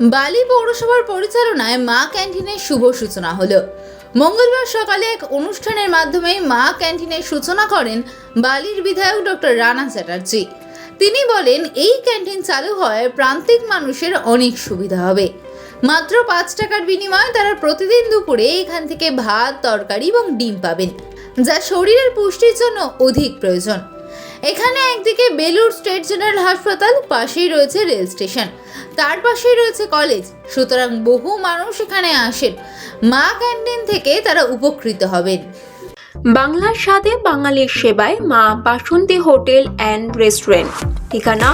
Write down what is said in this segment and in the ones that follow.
বালি পৌরসভার পরিচালনায় মা ক্যান্টিনের শুভ সূচনা হলো। মঙ্গলবার সকালে এক অনুষ্ঠানের মাধ্যমে মা ক্যান্টিনের সূচনা করেন বালির বিধায়ক ডক্টর রানা চ্যাটার্জি। তিনি বলেন, এই ক্যান্টিন চালু হয় প্রান্তিক মানুষের অনেক সুবিধা হবে। মাত্র পাঁচ টাকার বিনিময়ে তারা প্রতিদিন দুপুরে এখান থেকে ভাত, তরকারি এবং ডিম পাবেন, যা শরীরের পুষ্টির জন্য অধিক প্রয়োজন। এখানে একদিকে বেলুর স্টেট জেনারেল হাসপাতাল, পাশেই রয়েছে রেল স্টেশন। তার পাশেই রয়েছে কলেজ সুতরাং বহু মানুষ এখানে আসেন। মা ক্যান্টিন থেকে তারা উপকৃত হবেন। বাংলার স্বাদে বাঙালির সেবায় মা বাসন্তী হোটেল অ্যান্ড রেস্টুরেন্ট। ঠিকানা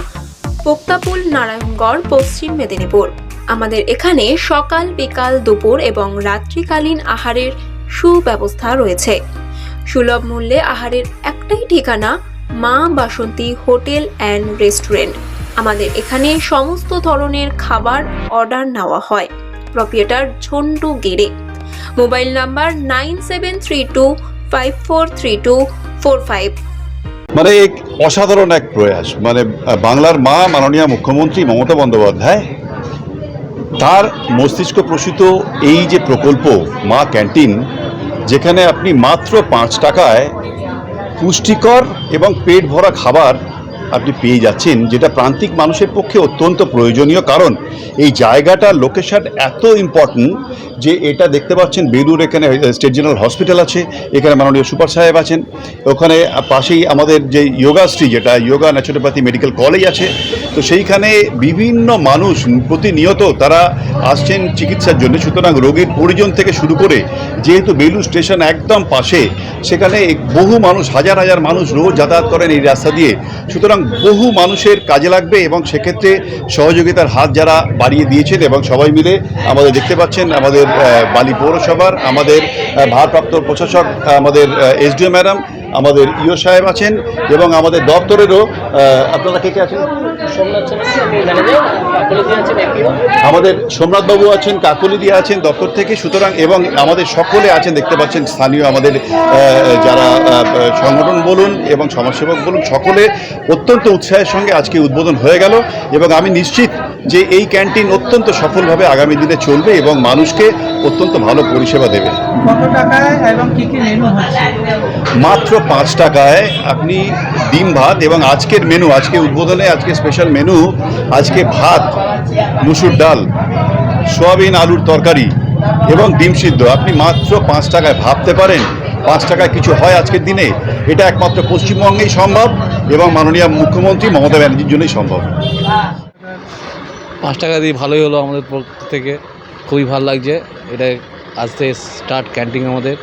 পোক্তাপুল নারায়ণগড়, পশ্চিম মেদিনীপুর। আমাদের এখানে সকাল, বিকাল, দুপুর এবং রাত্রিকালীন আহারের সুব্যবস্থা রয়েছে। সুলভ মূল্যে আহারের একটাই ঠিকানা মা বাসন্তী হোটেল অ্যান্ড রেস্টুরেন্ট। আমাদের এখানে সমস্ত ধরনের খাবার অর্ডার নেওয়া হয়। প্রপিয়েটার ঝন্টু গেড়ে mobile number nine seven three two five four three two four five মানে এক অসাধারণ এক প্রয়াস। মানে বাংলার মা মাননীয় মুখ্যমন্ত্রী মমতা বন্দ্যোপাধ্যায়, তার মস্তিষ্ক প্রসূত এই যে প্রকল্প, মা ক্যান্টিন, যেখানে আপনি মাত্র পাঁচ টাকায় পুষ্টিকর এবং পেট ভরা খাবার আপনি পেয়ে যাচ্ছেন, যেটা প্রান্তিক মানুষের পক্ষে অত্যন্ত প্রয়োজনীয়। কারণ এই জায়গাটার লোকেশন এত ইম্পর্ট্যান্ট যে এটা দেখতে পাচ্ছেন বেলুর এখানে স্টেট জেনারেল হসপিটাল আছে, এখানে মাননীয় সুপার সাহেব আছেন। ওখানে পাশেই আমাদের যে যোগাশ্রী যেটা যোগা ন্যাচুরোপ্যাথি মেডিকেল কলেজ আছে। তো সেইখানে বিভিন্ন মানুষ প্রতিনিয়ত তারা আসছেন চিকিৎসার জন্য। সুতরাং রোগীর পরিজন থেকে শুরু করে, যেহেতু বেলুর স্টেশন একদম পাশে, সেখানে বহু মানুষ, হাজার হাজার মানুষ রোজ যাতায়াত করেন এই রাস্তা দিয়ে। সুতরাং বহু মানুষের কাজে লাগবে এবং সেক্ষেত্রে সহযোগিতার হাত যারা বাড়িয়ে দিয়েছেন এবং সবাই মিলে আমাদের দেখতে পাচ্ছেন আমাদের বালি পৌরসভার, আমাদের ভারপ্রাপ্ত প্রশাসক, আমাদের এসডিও ম্যাডাম আমাদের ইও সাহেব আছেন এবং আমাদের দপ্তরেরও আপনারা কে কে আছেন? আমাদের সোমনাথবাবু আছেন কাকলি দিয়ে আছেন দপ্তর থেকে সুতরাং এবং আমাদের সকলে আছেন দেখতে পাচ্ছেন স্থানীয় আমাদের যারা সংগঠন বলুন এবং সমাজসেবক বলুন সকলে অত্যন্ত উৎসাহের সঙ্গে আজকে উদ্বোধন হয়ে গেল এবং আমি নিশ্চিত যে এই ক্যান্টিন অত্যন্ত সফলভাবে আগামী দিনে চলবে এবং মানুষকে অত্যন্ত ভালো পরিষেবা দেবে। কত টাকায় এবং কি কি মেনু হচ্ছে? মাত্র পাঁচ টাকায় আপনি ডিম, ভাত এবং আজকের মেনু আজকে উদ্বোধনে আজকে স্পেশাল মেনু আজকে ভাত, মুসুর ডাল, সোয়াবিন আলুর তরকারি এবং ডিম সিদ্ধ। আপনি মাত্র পাঁচ টাকায় ভাবতে পারেন, পাঁচ টাকায় কিছু হয় আজকের দিনে। এটা একমাত্র পশ্চিমবঙ্গেই সম্ভব এবং মাননীয় মুখ্যমন্ত্রী মমতা ব্যানার্জির জন্যই সম্ভব। পাঁচ টাকা দিয়ে ভালোই হলো আমাদের পক্ষ থেকে। খুবই ভালো লাগছে। এটা আজ থেকে স্টার্ট ক্যান্টিন আমাদের।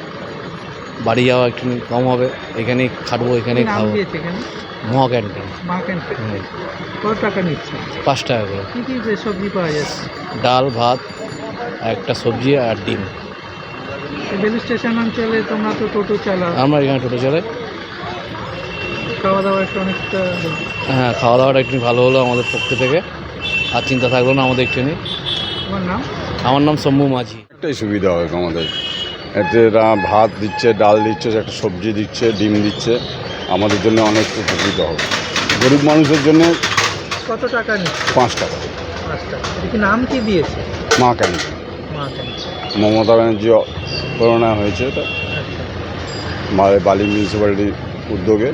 বাড়ি যাওয়া একটু কম হবে। এখানেই খাটবো এখানেই খাব। দিয়েছে মহা ক্যান্টিন। কত টাকা নিচ্ছে? পাঁচ টাকা করে। কি কি সবজি পাওয়া যাচ্ছে? ডাল ভাত একটা সবজি আর ডিম। এই স্টেশন অঞ্চলে তোমরা তো টোটো চালাও। আমরা এখানে টোটো চলে খাওয়া দাওয়া একটু অনেকটা হ্যাঁ খাওয়া দাওয়াটা একটু ভালো হলো আমাদের পক্ষ থেকে। আর চিন্তা থাকল না আমাদের একটুখানি। তোমার নাম? আমার নাম শম্ভু মাঝি। একটাই সুবিধা হবে আমাদের। এতে ভাত দিচ্ছে ডাল দিচ্ছে একটা সবজি দিচ্ছে ডিম দিচ্ছে। আমাদের জন্য অনেক উপকৃত হবে। গরিব মানুষের জন্য কত টাকা পাঁচ টাকা। পাঁচ টাকা। নাম কি দিয়েছে? মা কেন? মমতা ব্যানার্জি করোনা হয়েছে এটা আচ্ছা। বালি মিউনিসিপ্যালিটির উদ্যোগে।